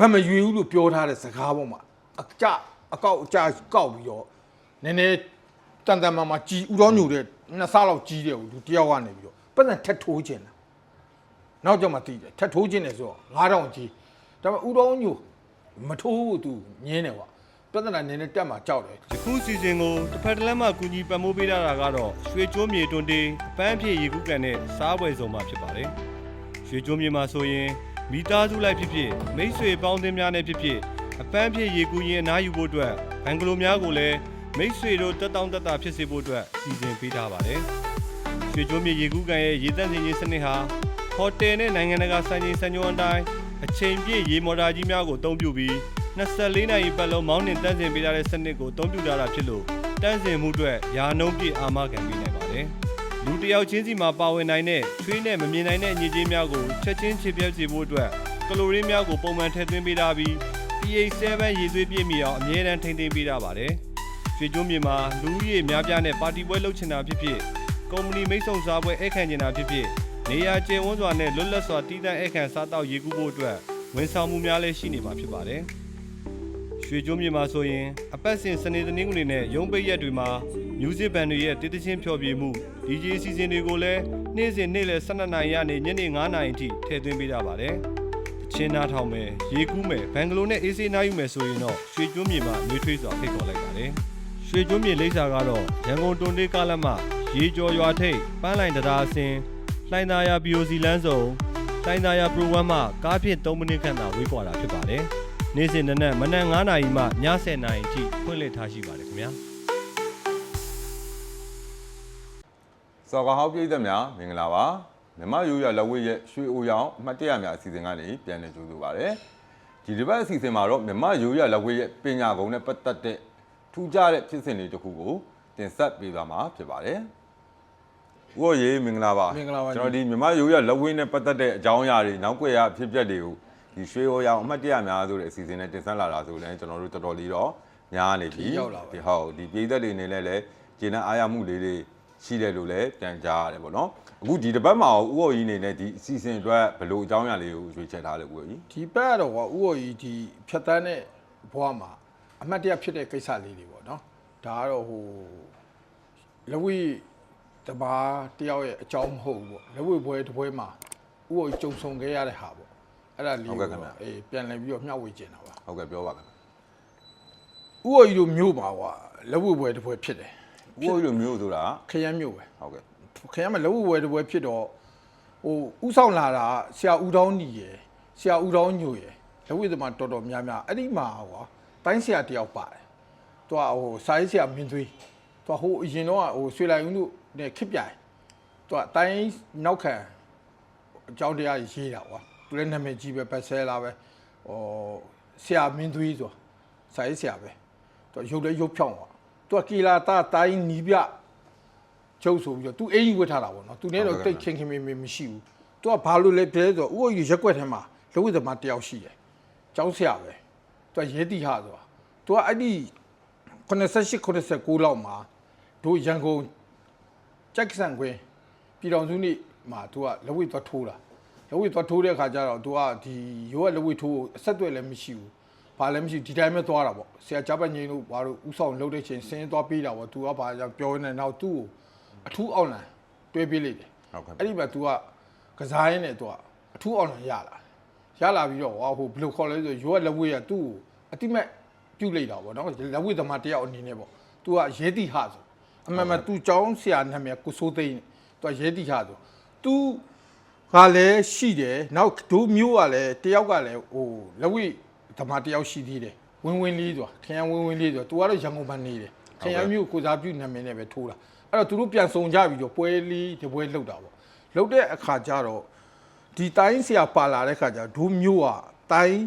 ဘတ်မရွေဘူးလို့ပြောထားတဲ့စကားပေါ်မှာအကြအကောက်အကြကောက်ပြီးတော့နည်းနည်းတန်တန်မာမာကြီးဥတော်ညိုတဲ့နှစ်ဆလောက်ကြီးတဲ့လူတယောက်ကနေပြီးတော့ပတ်စံထက်ထိုးခြင်းတာနောက်ကြမှသိတယ်ထက်ထိုးခြင်းတယ်ဆိုတော့9000ကြီးဒါပေမဲ့ဥတော်ညိုမထိုးဘူးသူညင်းတယ်ကွာပြဿနာနည်းနည်းတက်မှကြောက်တယ်ယခုစီစဉ်ကိုတစ်ဖက်တစ်လက်မှကူညီပံ့ပိုးပေးထားတာကတော့ရွှေကျွန်းမြေတွန်တေးအပန်းဖြည့်ရေကူးကန်နဲ့စားပွဲစုံမှာဖြစ်ပါတယ်။ရွှေကျွန်းမြေမှာဆိုရင် မိသားစုလိုက်ဖြစ်ဖြစ်မိတ်ဆွေပေါင်းသင်းများနဲ့ဖြစ်ဖြစ်အပန်းဖြည့်ရေကူးရင်အနားယူဖို့အတွက်ဘန်ဂလိုများကိုလည်းမိတ်ဆွေတို့တက်တောင့်တက်တာဖြစ်စေဖို့အတွက်စီစဉ်ပေးထားပါတယ်။ရွှေကျွန်းမြေရေကူးကန်ရဲ့ရေတပ်စင်ကြီးစနစ်ဟာဟိုတယ်နဲ့နိုင်ငံတကာစံချိန်စံညွှန်းအတိုင်းအချိန်ပြည့်ရေမော်တာကြီးများကိုအသုံးပြုပြီး24နာရီပတ်လုံးမောင်းနှင်တန်းစင်ပေးထားတဲ့စနစ်ကိုအသုံးပြုထားတာဖြစ်လို့တန်းစင်မှုအတွက်ယာနှုံးပြည့်အာမခံပေးနိုင်ပါတယ်။ လူတစ်ယောက်ချင်းစီမှာပါဝင်နိုင်တဲ့ချွေးနဲ့မမြင်နိုင်တဲ့ညစ်ကြေးများကိုချက်ချင်းချေပြဲစေဖို့အတွက်ကလိုရင်းများကိုပုံမှန်ထည့်သွင်းပေးထားပြီး pH 7ရေသွေးပြည့်မီအောင်အမြဲတမ်းထိန်းသိမ်းပေးထားပါတယ်။ရွှေကျွန်းမြေမှာလူဦးရေများပြားနဲ့ပါတီပွဲလုပ်ချင်တာဖြစ်ဖြစ်ကုမ္ပဏီမိတ်ဆုံစားပွဲအခန့်ချင်တာဖြစ်ဖြစ်နေရာကျယ်ဝန်းစွာနဲ့လွတ်လပ်စွာတည်တံ့အခန့်စားတောက်ရေကူးဖို့အတွက်ဝန်ဆောင်မှုများလည်းရှိနေမှာဖြစ်ပါတယ်။ရွှေကျွန်းမြေမှာဆိုရင်အပတ်စဉ်စနေတနင်္ဂနွေနဲ့ရုံးပိတ်ရက်တွေမှာ music band တွေရဲ့တည်တချင်းဖျော်ဖြေမှု DJ အစီအစဉ်တွေကိုလည်းနေ့စဉ်နေ့လယ်12နာရီကနေညနေ9နာရီအထိထည့်သွင်းပေးကြပါတယ်။ချင်းနာထောင်မယ်ရေကူးမယ်ဘန်ဂလိုနဲ့အေးစေးနားယူမယ်ဆိုရင်တော့ရွှေကျွန်းမြေမှာနှွေးထွေးစွာဖိတ်ခေါ်လိုက်ပါတယ်။ရွှေကျွန်းမြေလိပ်စာကတော့ရန်ကုန်တွန်တေးကားလမ်းမရေကျော်ရွာထိပ်ပန်းလိုင်တရားအစင်လှိုင်းသာယာ BOC လမ်းစုံလှိုင်းသာယာ program မှာကားဖြင့်3မိနစ်ခန့်သာဝေးကွာတာဖြစ်ပါတယ်။နေ့စဉ်နက်နက်မနက်9နာရီမှည10နာရီအထိဖွင့်လှစ်ထားရှိပါတယ်ခင်ဗျာ။ စော်ကောင်ဟောက်ပြည်သက်များမင်္ဂလာပါမြမရိုးရလက်ဝဲရဲ့ရွှေအိုရောင်အမှတ်တရများအစီအစဉ်ကနေပြန်လည်ကြိုဆိုပါရစေဒီတစ်ပတ်အစီအစဉ်မှာတော့မြမရိုးရလက်ဝဲရဲ့ပညာကုံနဲ့ပတ်သက်တဲ့ထူးခြားတဲ့ဖြစ်စဉ်လေးတစ်ခုကိုတင်ဆက်ပေးသွားမှာဖြစ်ပါတယ်ဥော်ရေမင်္ဂလာပါမင်္ဂလာပါကျွန်တော်ဒီမြမရိုးရလက်ဝဲနဲ့ပတ်သက်တဲ့အကြောင်းအရာတွေနောက်ွယ်ရအဖြစ်အပျက်တွေကိုဒီရွှေအိုရောင်အမှတ်တရများဆိုတဲ့အစီအစဉ်နဲ့တင်ဆက်လာတာဆိုလည်းကျွန်တော်တို့တော်တော်လေးတော့များနေပြီရောက်လာပါပြီဒီဟုတ်ဒီပြည်သက်တွေနေလဲလဲဂျင်းနဲ့အားရမှုလေးတွေ ရှိတယ်လို့လည်းပြန်ကြားရတယ်ပေါ့နော်အခုဒီတစ်ပတ်မှာရောဥအော်ကြီးနေနဲ့ဒီအစီအစဉ်အတွက်ဘယ်လိုအကြောင်းအရာလေးကိုရွေးချယ်ထားလဲဥအော်ကြီးဒီဘက်ကတော့ကွာဥော်ကြီးဒီဖြတ်တန်းတဲ့ဘဝမှာအမှတ်တရဖြစ်တဲ့ကိစ္စလေးတွေပေါ့နော်ဒါကတော့ဟိုလဝိတဘာတယောက်ရဲ့အကြောင်းမဟုတ်ဘူးပေါ့လဝိဘွဲတစ်ပွဲမှာဥော်ကြီးကြုံဆုံခဲ့ရတဲ့ဟာပေါ့အဲ့ဒါလေးကိုအေးပြန်လည်ပြီးတော့မျှဝေကျင်တာပါဟုတ်ကဲ့ပြောပါခင်ဗျဥော်ကြီးတို့မြို့ပါကွာလဝိဘွဲတစ်ပွဲဖြစ်တယ် ဥအော်ကြီးလိုမျိုးဆိုတာခရမ်းမြို့ပဲဟုတ်ကဲ့ခင်ဗျားမလဝိဘွဲတစ်ပွဲဖြစ်တော့ဟိုဥဆောင်လာတာဆရာဦးတောင်းညီရယ်ဆရာဦးတောင်းညိုရယ်လဝိသမားတော်တော်များများအဲ့ဒီမှာကွာတိုင်းဆရာတယောက်ပါတယ်သူကဟိုစာရေးဆရာမင်းသွေးသူကဟိုအရင်တော့ဟိုရွှေလိုက်ဦးတို့နဲ့ခစ်ပြိုင်သူကတိုင်းနောက်ခံအကြောင်းတရားရေးတာကွာသူလည်းနာမည်ကြီးပဲဘက်ဆဲလာပဲဟိုဆရာမင်းသွေးဆိုတာစာရေးဆရာပဲသူကရုပ်လည်းရုပ်ဖြောင်းကွာ သူကကီလာတာတိုင်းနီးပြချုပ်ဆိုပြီးတော့သူအင်ကြီးဝတ်ထားတာပေါ့နော်သူနဲ့တော့တိတ်ခင်ခင်မင်မင်မရှိဘူးသူကဘာလို့လဲပြဲဆိုတော့ဥပ္ပယရက်ွက်ထဲမှာလောကသမားတယောက်ရှိတယ်ကျောင်းဆရာပဲသူကရဲတိဟာဆိုတာသူကအဲ့ဒီ88 89လောက်မှာတို့ရန်ကုန်ကြက်ဆန်ခွင်းပြည်တော်စုနေ့မှာသူကလက်ဝိသွားထိုးတာလက်ဝိသွားထိုးတဲ့ခါကျတော့သူကဒီရိုးကလက်ဝိထိုးအဆက်အသွယ်လည်းမရှိဘူး ဘာလည်းမရှိဘူးဒီတိုင်းပဲသွားတာပေါ့ဆရာကြပတ်ငိမ့်တို့ဘာလို့ဥဆောင်လုပ်တဲ့ချိန်စင်းသွားပေးတာပေါ့ तू ကဘာကြောင့်ပြောနေနောက် तू ကိုအထူးအောင်လန်တွဲပေးလိုက်တယ် ဟုတ်ကဲ့ အဲ့ဒီမှာ तू ကကစားရင်းနဲ့ तू ကအထူးအောင်လန်ရလာရလာပြီးတော့ဟောဟိုဘယ်လိုခေါ်လဲဆိုရိုးကလက်ဝဲကသူ့ကိုအတိမက်ပြုတ်လိုက်တာပေါ့နော်လက်ဝဲသမားတယောက်အနေနဲ့ပေါ့ तू ကရဲတိဟဆိုအမှန်မှန် तू ចောင်းဆရာနာမည်ကိုစိုးသိန်း तू ကရဲတိဟဆို तू ကလည်းရှိတယ်နောက်ဒိုးမျိုးကလည်းတယောက်ကလည်းဟိုလက်ဝဲ သမားတယောက်ရှိသေးတယ်ဝင်းဝင်းလေးဆိုတာခရမ်းဝင်းဝင်းလေးဆိုတာ तू ကတော့ရန်ကုန်မှာနေတယ်ခရမ်းမျိုးကိုစားပြုနာမည်နဲ့ပဲထိုးတာအဲ့တော့သူတို့ပြန်ဆုံကြပြီးတော့ပွဲလေးဒီပွဲလှုပ်တာပေါ့လှုပ်တဲ့အခါကျတော့ဒီတိုင်းဆရာပါလာတဲ့အခါကျတော့ဒိုးမျိုးကတိုင်း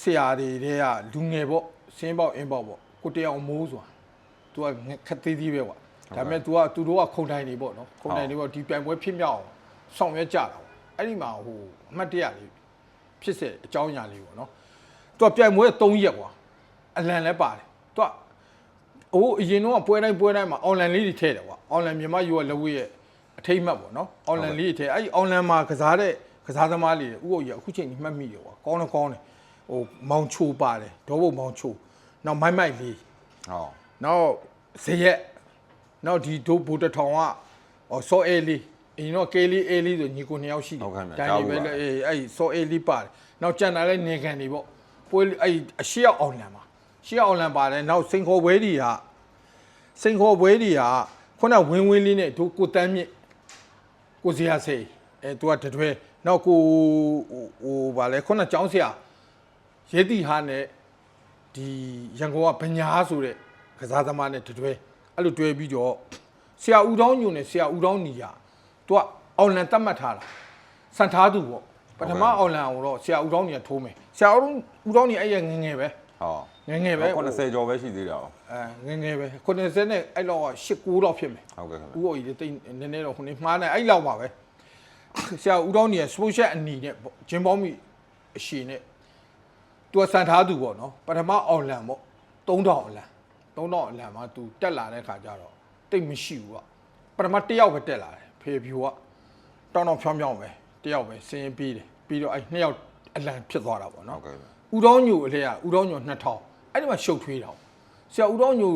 ဆရာတွေတဲ့ကလူငယ်ပေါ့စင်းပေါက်အင်းပေါက်ပေါ့ကိုတယောက်မိုးဆိုတာ तू ကခက်သေးသေးပဲကွာဒါပေမဲ့ तू ကသူတို့ကခုံတိုင်းနေပေါ့နော်ခုံတိုင်းနေပေါ့ဒီပြိုင်ပွဲဖြစ်မြောက်အောင်ဆောင်ရွက်ကြတာပေါ့အဲ့ဒီမှာဟိုအမှတ်တရလေး ဖြစ်စေအကြောင်းအရာလေးပေါ့နော် तू ကပြိုင်ပွဲ3ရက်ကွာအလံလည်းပါတယ် तू ကဟိုအရင်တော့ပွဲတိုင်းပွဲတိုင်းမှာ online လေးတွေထည့်တယ်ကွာ online မြန်မာယူရလက်ဝဲရဲ့အထိတ်မှတ်ပေါ့နော် online လေးတွေထည့်အဲ့ဒီ online မှာကစားတဲ့ကစားသမားလေးတွေဥက္ကဋ္ဌအခုချိန်ကြီးမှတ်မိတယ်ကွာကောင်းတော့ကောင်းတယ်ဟိုမောင်ချိုပါတယ်ဒေါဘုတ်မောင်ချိုနောက်မိုက်မိုက်လေးဟောနောက်ဇရက်နောက်ဒီဒိုဘူတထောင်ကဟောစောအဲလီ အရင်တော့ကဲလီအဲလီဆိုညီကိုနှစ်ယောက်ရှိတယ်တိုင်းပဲလေအေးအဲ့စောအဲလီပါတယ်နောက်ကြံတာလဲနေခံနေပေါ့ပွဲအဲ့အရှိရောက်အောင်လန်ပါရှိရောက်အောင်လန်ပါတယ်နောက်စင်ခေါ်ဘွဲဒီကစင်ခေါ်ဘွဲဒီကခုနဝင်းဝင်းလေးနဲ့ဒိုကိုတန်းမြင့်ကိုစီယာစေးအဲသူကတတွဲနောက်ကိုဟိုဗာလဲခုနចောင်းဆရာရဲတီဟာနဲ့ဒီရန်ကုန်ကဗညာဆိုတဲ့ကစားသမားနဲ့တတွဲအဲ့လိုတွဲပြီးတော့ဆရာဦးတောင်းညုံနဲ့ဆရာဦးတောင်းညီရ သူကအောင်လန်တတ်မှတ်ထားတာစံထားသူပေါ့ပထမအောင်လန်အောင်တော့ဆရာဦးတောင်းညီကထိုးမယ်ဆရာဦးတောင်းဦးတောင်းညီအဲ့ရငယ်ငယ်ပဲဟောငယ်ငယ်ပဲ90ကျော်ပဲရှိသေးတာဟောအဲငယ်ငယ်ပဲ90နဲ့အဲ့လောက်က8 9တော့ဖြစ်မယ်ဟုတ်ကဲ့ခင်ဗျဦးတော်ကြီးတိတ်နည်းနည်းတော့ခုနေမှားနေအဲ့လောက်ပါပဲဆရာဦးတော်ကြီးကစပိုရှက်အနီနဲ့ပေါ့ဂျင်းပေါင်းမီအရှင်နဲ့သူကစံထားသူပေါ့နော်ပထမအောင်လန်ပေါ့3000အလန်3000အလန်မှာသူတက်လာတဲ့ခါကျတော့တိတ်မရှိဘူးကပထမတစ်ယောက်ပဲတက်လာတယ် ဖေဖြူကတောင်းတောင်းဖြောင်းဖြောင်းပဲတစ်ယောက်ပဲစင်းရင်ပြီးတယ်ပြီးတော့အဲ့နှစ်ယောက်အလန်ဖြစ်သွားတာပေါ့ဟုနော်တ်ကဲ့ခင်ဗျဦးတော်ညိုအလဲကဦးတော်ညို2000အဲ့ဒီမှာရှုပ်ထွေးတာဆရာဦးတော်ညို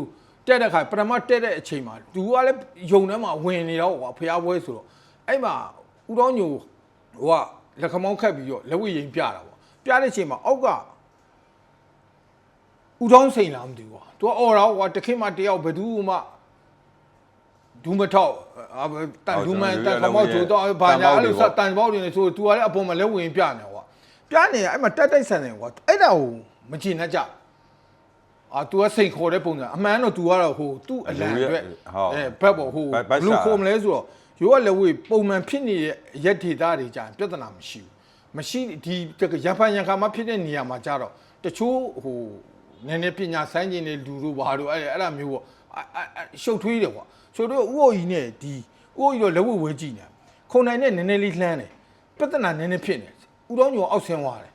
တက်တဲ့ခါပထမတက်တဲ့အချိန်မှာသူကလည်းယုံထဲမှာဝင်နေတော့ကွာဖျားပွဲဆိုတော့အဲ့မှာဦးတော်ညိုဟိုကလက်ခမောင်းခတ်ပြီးတော့လက်ဝိရင်ပြတာပေါ့ပြတဲ့အချိန်မှာအောက်ကဦးတော်စိန်လားမသိဘူးကွာသူကအော်တော့ကွာတခင်မှတယောက်ဘယ်သူမှ ဒူးမထောက်အာတန်ဒူးမန်တန်ခမောက်ကျိုးတော့ဘာညာအဲ့လိုစတန်ပေါက်တွေနေဆိုသူကလည်းအပေါ်မှာလက်ဝင်ပြနေကွာပြနေအဲ့မှာတက်တိုက်ဆန်နေကွာအဲ့ဒါကိုမကျင်တတ်ကြအာ तू ကစိန်ခေါ်တဲ့ပုံစံအမှန်တော့ तू ကတော့ဟိုသူ့အလံအတွက်အဲဘက်ပေါ့ဟိုဘလူးခေါ်မလဲဆိုတော့ရိုးကလက်ဝေးပုံမှန်ဖြစ်နေတဲ့ရက်ဒေတာတွေကြာပြဿနာမရှိဘူးမရှိဒီရဖန်ရန်ခါမှဖြစ်တဲ့နေရာမှာကြတော့တချို့ဟိုနည်းနည်းပညာဆိုင်ကျင်တဲ့လူတို့ဘာတို့အဲ့အဲ့ဒါမျိုးပေါ့ ရှုပ်ထွေးတယ်ကွာဆိုတော့ဥအိုကြီးနဲ့ဒီဥအိုကြီးတော့လက်ဝေးဝဲကြည့်နေခုံနိုင်နဲ့နည်းနည်းလေးလှမ်းတယ်ပြဿနာနည်းနည်းဖြစ်နေဥတော်ညောအောက်ဆင်းသွားတယ်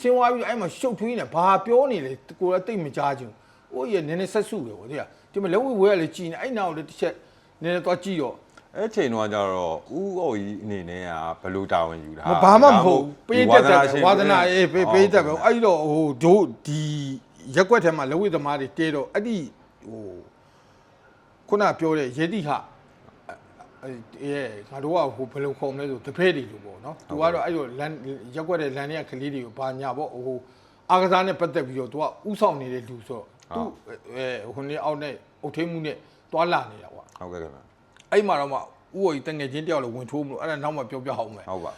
ဆင်းသွားပြီးအဲ့မှာရှုပ်ထွေးနေဘာပြောနေလဲကိုယ်ကတိတ်မကြားချင်ဘူး။အိုးရနည်းနည်းဆက်စုတယ်ဗောတဲ့။ဒီမှာလက်ဝဲဝဲကလည်းကြည်နေအဲ့နောက်လည်းတစ်ချက်နည်းနည်းသွားကြည့်တော့အဲ့ချိန်တော့ကျတော့ဦးအော်ကြီးအနေနဲ့ကဘယ်လိုတာဝန်ယူတာဘာမှမဟုတ်ဘူးပေးတက်တယ်ဝါသနာရေးပေးပေးတက်ပဲအဲ့တော့ဟိုတို့ဒီရက်ွက်ထဲမှာလက်ဝဲသမားတွေတဲတော့အဲ့ဒီဟို ခုနပြောတဲ့ယတိဟအဲငါတို့ကဟိုဘယ်လိုခေါ်မလဲဆိုတပည့်တွေလိုပေါ့နော်သူကတော့အဲ့လိုလမ်းရက်ွက်တဲ့လမ်းတွေကကလေးတွေကိုဘာညာပေါ့ဟိုအာကစားနဲ့ပတ်သက်ပြီးတော့သူကဥဆောင်နေတဲ့လူဆိုတော့သူအဲဟိုနေ့အောက်နဲ့အုတ်ထိန်မှုနဲ့တွာလာနေတာကွာဟုတ်ကဲ့ခင်ဗျအဲ့မှာတော့မှဥဝေတငယ်ချင်းတယောက်လည်းဝင်ထိုးမလို့အဲ့ဒါနောက်မှပြောပြအောင်မယ်ဟုတ်ပါ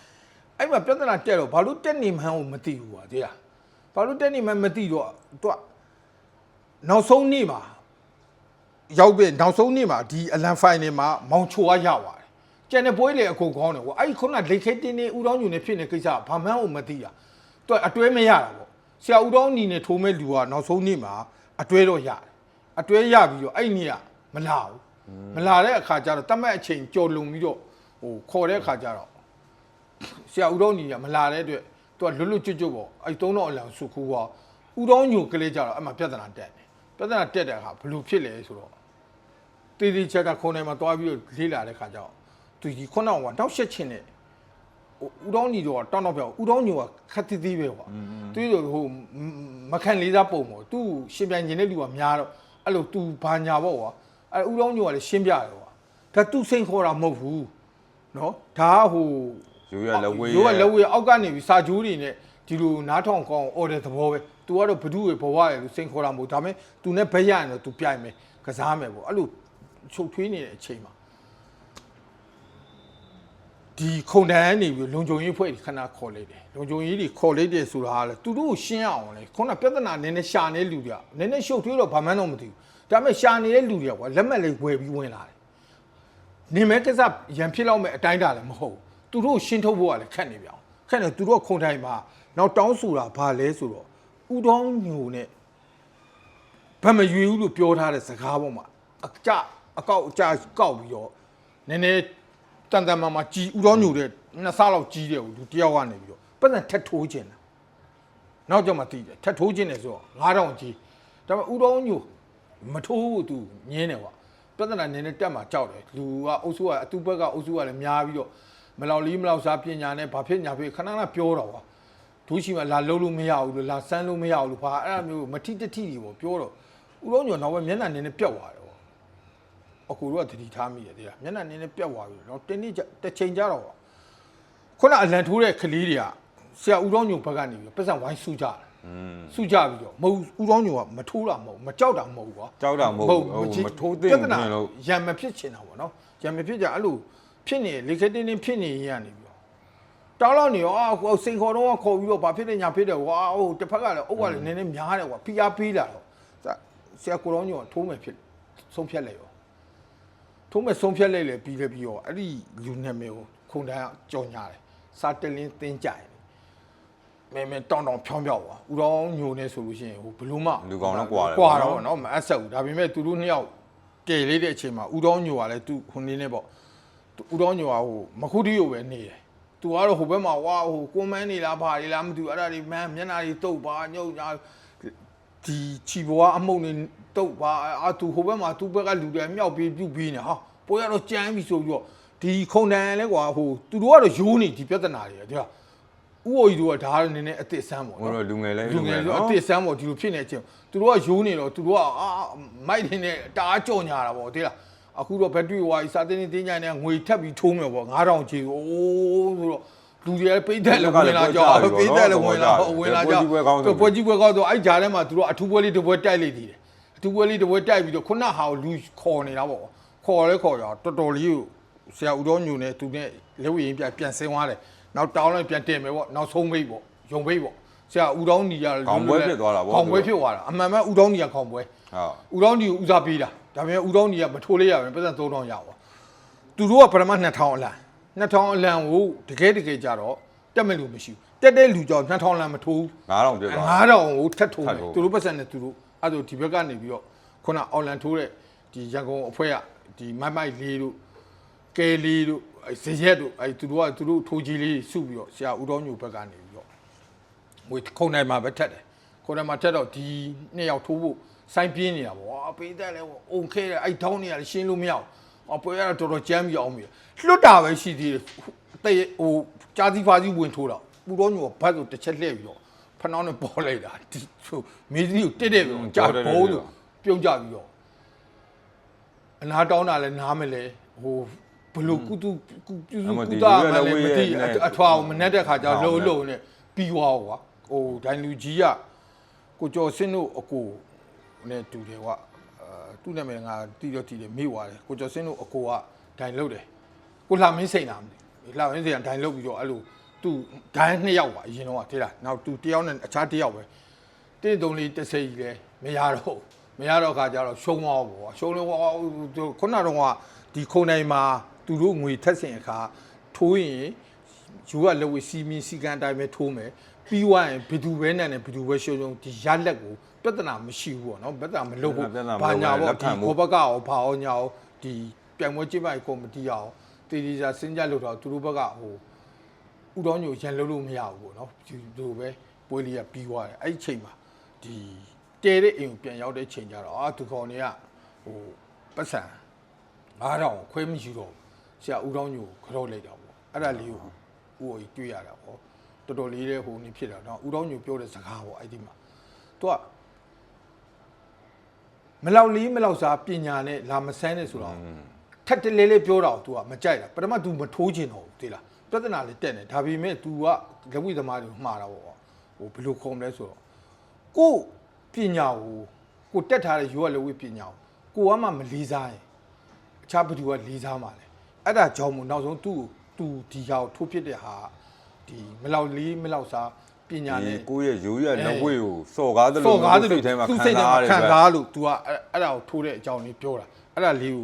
အဲ့မှာပြဿနာတက်တော့ဘာလို့တက်နေမှန်းကိုမသိဘူးကွာတရားဘာလို့တက်နေမှန်းမသိတော့သူကနောက်ဆုံးနေ့မှာ ရောက်ပြီနောက်ဆုံးနေ့မှာဒီအလန်ဖိုင်နေမှာမောင်ချိုကရသွားတယ်။ကျန်တဲ့ပွဲလေအကုန်ကောင်းတယ်ကွာ။အဲ့ဒီခုနလက်ခဲတင်းနေဦးတောင်းညူနေဖြစ်နေကိစ္စဘာမှန်းကိုမသိတာ။ तू အတွဲမရတာပေါ့။ဆရာဦးတောင်းညီနေထိုးမဲ့လူကနောက်ဆုံးနေ့မှာအတွဲတော့ရတယ်။အတွဲရပြီးတော့အဲ့ဒီနေ့ကမလာဘူး။မလာတဲ့အခါကျတော့တတ်မဲ့အချိန်ကြော်လွန်ပြီးတော့ဟိုခေါ်တဲ့အခါကျတော့ဆရာဦးတော်ညီကမလာတဲ့အတွက်သူကလွတ်လွတ်ကျွတ်ကျွတ်ပေါ့အဲ့သုံးတော့အလံစုခူးသွားဦးတော်ညိုကလေးကြတော့အဲ့မှာပြဿနာတက်တယ် ပြဿနာတက်တဲ့အခါဘယ်လိုဖြစ်လဲဆိုတော့တီတီချက်ကခုံထဲမှာတွားပြီးတော့လေးလာတဲ့ခါကျတော့သူကြီးခုနကတောက်ရှက်ချင်းနဲ့ဦးတော်ညီတော့တောင်းတော့ပြောဦးတော်ညိုကခက်တီးတီးပဲကွာသူတို့ဟိုမခံလေးစားပုံပေါ့သူရှင်ပြန်ကျင်တဲ့လူကများတော့အဲ့လိုသူဘာညာပေါ့ကွာအဲ့ဦးတော်ညိုကလည်းရှင်းပြတယ်ကွာဒါသူစိန်ခေါ်တာမဟုတ်ဘူးနော်ဒါကဟိုရိုးရလက်ဝဲရိုးကလက်ဝဲအောက်ကနေပြီးစာကြိုးတွေနဲ့ဒီလိုနားထောင်ကောင်းအော်တဲ့သဘောပဲ။ तू ကတော့ဘဒုရဲ့ဘဝရဲ့လို့စိန်ခေါ်တာမဟုတ်ဒါပေမဲ့ तू နဲ့ဘက်ရရင်တော့ तू ပြိုင်မယ်ကစားမယ်ပေါ့အဲ့လိုချုပ်ထွေးနေတဲ့အချိန်မှာဒီခုံတန်းနေပြီးလုံခြုံရေးဖွဲ့ခဏခေါ်လိုက်တယ်လုံခြုံရေးတွေခေါ်လိုက်တယ်ဆိုတာကလေသူတို့ကိုရှင်းအောင်လေခုနပြဿနာနည်းနည်းရှာနေလူတွေကနည်းနည်းရှုပ်ထွေးတော့ဘာမှန်းတော့မသိဘူးဒါပေမဲ့ရှာနေတဲ့လူတွေကကွာလက်မှတ်လေးဝယ်ပြီးဝင်လာတယ် နေမဲကစားရန်ဖြစ်လောက်မဲ့အတိုင်းတာလည်းမဟုတ်ဘူးသူတို့ရှင်းထုတ်ဖို့ကလည်းခက်နေပြောင်းခက်နေသူတို့ခုံတိုင်းမှာနောက်တောင်းဆိုတာဘာလဲဆိုတော့ ဥတောင်းညိုနဲ့ဗတ်မရွေဘူးလို့ပြောထားတဲ့စကားပေါ်မှာအကြအကောက်အကြကောက်ပြီးတော့နည်းနည်းတန်တန်မာမာကြီးဥတောင်းညိုတဲ့နှစ်ဆလောက်ကြီးတယ်လူတယောက်ကနေပြီးတော့ပတ်သက်ထက်ထိုးခြင်းတာနောက်ကြမှတည်တယ်ထက်ထိုးခြင်းတယ်ဆိုတော့9000ကြီးဒါပေမဲ့ဥတောင်းညိုမထိုးဘူးသူညင်းတယ်ကွာပြဿနာနည်းနည်းတက်မှာကြောက်တယ်လူကအုပ်စုကအတူဘက်ကအုပ်စုကလည်းများပြီးတော့မလောက်လီမလောက်စားပညာနဲ့ဘာဖြစ်ညာဖြစ်ခဏခဏပြောတော့ကွာ ဒူးရှိမှလာလုံးလို့မရဘူးလို့လာစမ်းလို့မရဘူးလို့ဘာအဲ့လိုမျိုးမထိတတိတွေပေါ့ပြောတော့ဦးလုံးညောနောက်ပဲမျက်နှာနည်းနည်းပြတ်သွားတယ်ပေါ့အကူတို့ကတတိထားမိတယ်တဲ့မျက်နှာနည်းနည်းပြတ်သွားပြီတော့တင်းနေ့တစ်ချိန်ကြတော့ခုနအလံထိုးတဲ့ကလေးတွေကဆရာဦးလုံးညိုဘက်ကနေပြီးပတ်စံဝိုင်းဆူကြတယ်อืมစုကြပြီးတော့မဟုတ်ဦးကောင်းညိုကမထိုးတာမဟုတ်မကြောက်တာမဟုတ်ကွာကြောက်တာမဟုတ်ဘူးချစ်မထိုးသင့်ပြဿနာဘူးလို့ရံမဖြစ်ချင်တာပေါ့နော်ရံမဖြစ်ကြအဲ့လိုဖြစ်နေလေခက်တင်းတင်းဖြစ်နေရင်ကနေပြီး တော့တောင်းတော့နေရောအာဟိုစိန်ခေါ်တော့ခေါ်ပြီးတော့ဘာဖြစ်နေညာဖြစ်တယ်ကွာဟိုတစ်ဖက်ကလည်းအုပ်ကလည်းနည်းနည်းများတယ်ကွာဖိအားပေးလာတော့ဆရာကိုရောညိုကထိုးမယ်ဖြစ်ဆုံးဖြတ်လိုက်ရောထိုးမယ်ဆုံးဖြတ်လိုက်လေပြီးလေပြီးတော့အဲ့ဒီလူနာမည်ကိုခုံတန်းကြော်ညာတယ်စာတလင်းတင်းကြတယ်မဲမဲတောင်းတောင်းဖြောင်းဖြောင်းပါဦးတော်ညိုနေဆိုလို့ရှိရင်ဟိုဘလူးမလူကောင်တော့ကွာတယ်ကွာတော့ဗောနော်မအပ်ဆက်ဘူးဒါပေမဲ့သူတို့နှစ်ယောက်ကဲလေးတဲ့အချိန်မှာဦးတော်ညိုကလည်းသူဟိုနေနေပေါ့သူဦးတော်ညိုကဟိုမခုတီးကိုပဲနေတယ် သူကတော့ဟိုဘက်မှာဝါဟိုကွန်မန်းနေလားဘာတွေလားမသိဘူးအဲ့ဒါတွေမန်းမျက်နှာတွေတုတ်ပါညုတ်ညာဒီချီဘွားအမုံနေတုတ်ပါအာသူဟိုဘက်မှာသူ့ဘက်ကလူတွေမြောက်ပြီးပြုတ်ပြီးနေဟာပိုးရတော့ကြမ်းပြီဆိုပြီးတော့ဒီခုံတန်လဲကွာဟိုသူတို့ကတော့ရိုးနေဒီပြဿနာတွေဒီကဥအိုကြီးတို့ကဒါကနည်းနည်းအစ်စ်ဆန်းပေါ့ဟိုနော်တော့လူငယ်လဲလူငယ်ဆိုအတစ်ဆန်းပေါ့ဒီလိုဖြစ်နေတဲ့အချိန်သူတို့ကယိုးနေတော့သူတို့ကအာမိုက်နေနဲ့တအားကြော်ညာတာပေါ့တိလား အခုတော့ဘက်ထရီဝါကြီးစာတင်းတင်းညာနဲ့ငွေထပ်ပြီးထိုးမယ်ပေါ့9000ချီအိုးဆိုတော့လူတွေပိတ်သက်လည်းဝင်လာကြပိတ်သက်လည်းဝင်လာဝင်လာကြပွဲကြီးပွဲကောင်းဆိုအဲ့ဂျာထဲမှာသူတို့အထူးပွဲလေးတစ်ပွဲတိုက်လိုက်သေးတယ်အထူးပွဲလေးတစ်ပွဲတိုက်ပြီးတော့ခုနဟာကိုလူခေါ်နေတာပေါ့ခေါ်လဲခေါ်ရတော်တော်လေးကိုဆရာဦးတော်ညိုနဲ့သူနဲ့လက်ဝဲရင်ပြန်ပြန်ဆင်းသွားတယ်နောက်တောင်းလိုက်ပြန်တင်မယ်ပေါ့နောက်ဆုံးမိတ်ပေါ့ယုံမိတ်ပေါ့ဆရာဦးတော်ညီရခေါင်းပွဲဖြစ်သွားတာဗောခေါင်းပွဲဖြစ်သွားတာအမှန်မှန်ဦးတော်ညီကခေါင်းပွဲဟုတ်ဦးတော်ညီကိုဦးစားပေးတာ ဒါပေမဲ့ဦးတော်ညီကမထိုးလေးရမယ်ပတ်စံ3000ရပါသူတို့ကပထမ2000အလံ2000အလံကိုတကယ်တကယ်ကြတော့တက်မဲ့လူမရှိဘူးတက်တဲ့လူကြောင့်2000အလံမထိုးဘူး9000ပြည့်သွား9000ကိုထက်ထိုးထမပ်ယ်ထိုးသူတို့ပတ်စံနဲ့သူတို့အဲ့ဒါဒီဘက်ကနေပြီးတော့ခုနအော်လန်ထိုးတဲ့ဒီရန်ကုန်အဖွဲ့ကဒီမိုက်မိုက်လေးတို့ကဲလေးတို့အဲဇရက်တို့အဲသူတို့ကသူတို့ထိုးကြီးလေးစုပြီးတော့ဆရာဦးတော်ညိုဘက်ကနေပြီးတော့ငွေခုံနိုင်မှာပဲထက်တယ်ခုံနိုင်မှာထက်တော့ဒီနှစ်ယောက်ထိုးဖို့ စိုင်းပြင်းနေတာပေါ့အာပေးတယ်လေအုံခဲတယ်အဲ့ထောင်းနေရရှင်းလို့မရဘူးအပွဲရတော့တော်တော်ကြမ်းပြီးအောင်ပြီလွတ်တာပဲရှိသေးတယ်တဲ့ဟိုကြာစီဖာစီဝင်ထိုးတော့ပူတော်ညိုဘတ်ဆိုတစ်ချက်လှည့်ပြီးတော့ဖနှောင်းနဲ့ပေါ်လိုက်တာဒီဟိုမေးစီကိုတက်တက်ပြီးတော့ကြာဘိုးလို့ပြုံးကြပြီးတော့အနာတောင်းတာလဲနားမလဲဟိုဘလို့ကုတုကုပြုစုကုတာမလဲမသိအထွားမနဲ့တဲ့ခါကျလုံးလုံးနဲ့ပြီးသွားကွာဟိုဒိုင်လူကြီးကကိုကျော်စင်းတို့အကို နဲ့တူတယ်ကွာအာသူ့နာမည်ငါတီးတော့တီးတယ်မေ့သွားတယ်ကိုကျော်စင်းတို့အကိုကဒိုင်လုတ်တယ်ကိုလှမင်းစိန်လာမသိလှမင်းစိန်ကဒိုင်လုတ်ပြီးတော့အဲ့လိုသူဒိုင်နှစ်ယောက်ပါအရင်တော့ထေးလားနောက်သူတယောက်နဲ့အခြားတယောက်ပဲတိတုံးလေးတစ်စိကြီးလဲမရတော့မရတော့ခါကျတော့ရှုံးသွားပေါ့ရှုံးလို့ခုနတော့ကဒီခုံနိုင်မှာသူတို့ငွေထက်စင်အခါထိုးရင်ယူကလက်ဝဲစီမီစီကန်တိုင်းပဲထိုးမယ်ပြီးွားရင်ဘီသူပဲနဲ့ဘီသူပဲရှုံးရှုံးဒီရလက်ကို ပြဿနာမရှိဘူးပေါ့နော်ပြဿနာမလုပ်ဘူးဘာညာပေါ့ဒီဘောဘကရောဘာအောင်ညာရောဒီပြိုင်ပွဲကျင်းပရေးကော်မတီရောတေဒီစာစဉ်းကြလို့တော့သူတို့ဘက်ကဟိုဥတော်ညိုရန်လို့လို့မရဘူးပေါ့နော်ဒီလိုပဲပွဲလေးကပြီးသွားတယ်အဲ့ဒီချိန်မှာဒီတဲတဲ့အိမ်ကိုပြန်ရောက်တဲ့ချိန်ကျတော့အာသူကောင်တွေကဟိုပတ်စံ9000ခွဲမရှိတော့ဆရာဥတော်ညိုခရော့လိုက်တာပေါ့အဲ့ဒါလေးကိုဥအိုကြီးတွေ့ရတာပေါ့တော်တော်လေးတဲ့ဟိုနေဖြစ်တာတော့ဥတော်ညိုပြောတဲ့စကားပေါ့အဲ့ဒီမှာသူက မလောက်လေးမလောက်စားပညာနဲ့လာမဆန်းနဲ့ဆိုတော့ ထက်တလဲလဲပြောတာကို तू ကမကြိုက်တာပထမ तू မထိုးချင်တော့ဘူးသိလားပြဿနာလေးတက်နေဒါပေမဲ့ तू ကလက်ဝိသမားတွေမှားတာပေါ့ဟိုဘယ်လိုခုံလဲဆိုတော့ကို့ပညာကိုကိုတက်ထားတဲ့ရိုးရလက်ဝိပညာကိုကိုကမှမလေးစားရင်အခြားဘယ်သူကလေးစားမှာလဲအဲ့ဒါကြောင့်မို့နောက်ဆုံး तू ကို तू ဒီဟာကိုထိုးဖြစ်တဲ့ဟာဒီမလောက်လေးမလောက်စား ပညာဒီနဲ့ကိုယ့်ရဲ့ရိုးရလက်ဝဲကိုစော်ကားသလိုစော်ကားတယ်စိလို့တ်ထဲမှာသူခံစိတ်ထဲစားမှာရတယ်ခံဗျစားလို့ तू ကအဲ့အဲ့ဒါကိုထိုးတဲ့အကြောင်းလေးပြောတာအဲ့ဒါလေး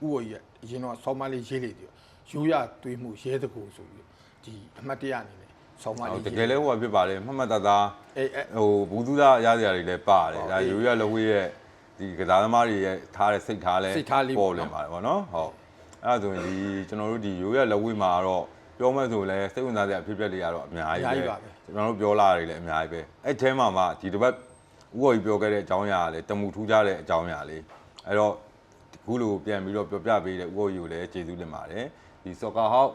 ကိုဥပ္ပကြီးကအရင်တော့ဆောင်းမလေးရေးလိုက်တယ်ရိုးရသွေးမှုရဲတကူဆိုပြီးဒီအမှတ်တရအနေနဲ့ဆောင်းမဟုလေးတ်တကယ်လဲဟိုကဖြစ်ပါတယ်မှတ်မှတ်သားသားအဲအဲဟိုဘူးသူသားရစရာတွေလည်းပါတယ်ဒါဟုတ်ရိုးရလက်ဝဲရဲ့ဒီကစားသမားတွေရဲ့ထားတဲ့စိတ်ထားလဲစိတ်ထားလေးပေါ့ပေါ်လင်ပါတယ်ဗောနော်ဟုတ်အဲ့ဒါဆိုရင်ဒီကျွန်တော်တို့ဒီရိုးရလက်ဝဲမှာတော့ပြောမဲ့ဆိုလဲစိတ်ဝင်စားစရာအဖြစ်အပျက်တွေကတော့အများကြီးအများကြီးပဲပါပဲ ကျွန်တော်တို့ပြောလာတာတွေလည်းအများကြီးပဲအဲ့ထဲမှာမှဒီတစ်ပတ်ဥပ္ပကြီးပြောခဲ့တဲ့အကြောင်းအရာကလည်းတမှုထူးခြားတဲ့အကြောင်းအရာလေးအဲ့တော့ခုလိုပြန်ပြီးတော့ပြောပြပေးတဲ့ဥပ္ပကြီးကိုလည်းကျေးဇူးတင်ပါတယ်ဒီ soccer house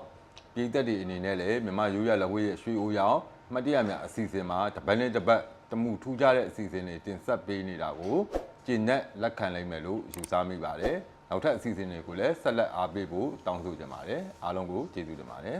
ပြည်သက်တွေအနေနဲ့လည်းမြန်မာရိုးရလက်ဝဲရဲ့ရွှေအိုရောင်အမှတ်တရများအစီအစဉ်မှာတစ်ပတ်နဲ့တစ်ပတ်တမှုထူးခြားတဲ့အစီအစဉ်တွေတင်ဆက်ပေးနေတာကိုကျင့်နဲ့လက်ခံနိုင်မယ်လို့ယူဆမိပါတယ်နောက်ထပ်အစီအစဉ်တွေကိုလည်းဆက်လက်အားပေးဖို့တောင်းဆိုချင်ပါတယ်အားလုံးကိုကျေးဇူးတင်ပါတယ်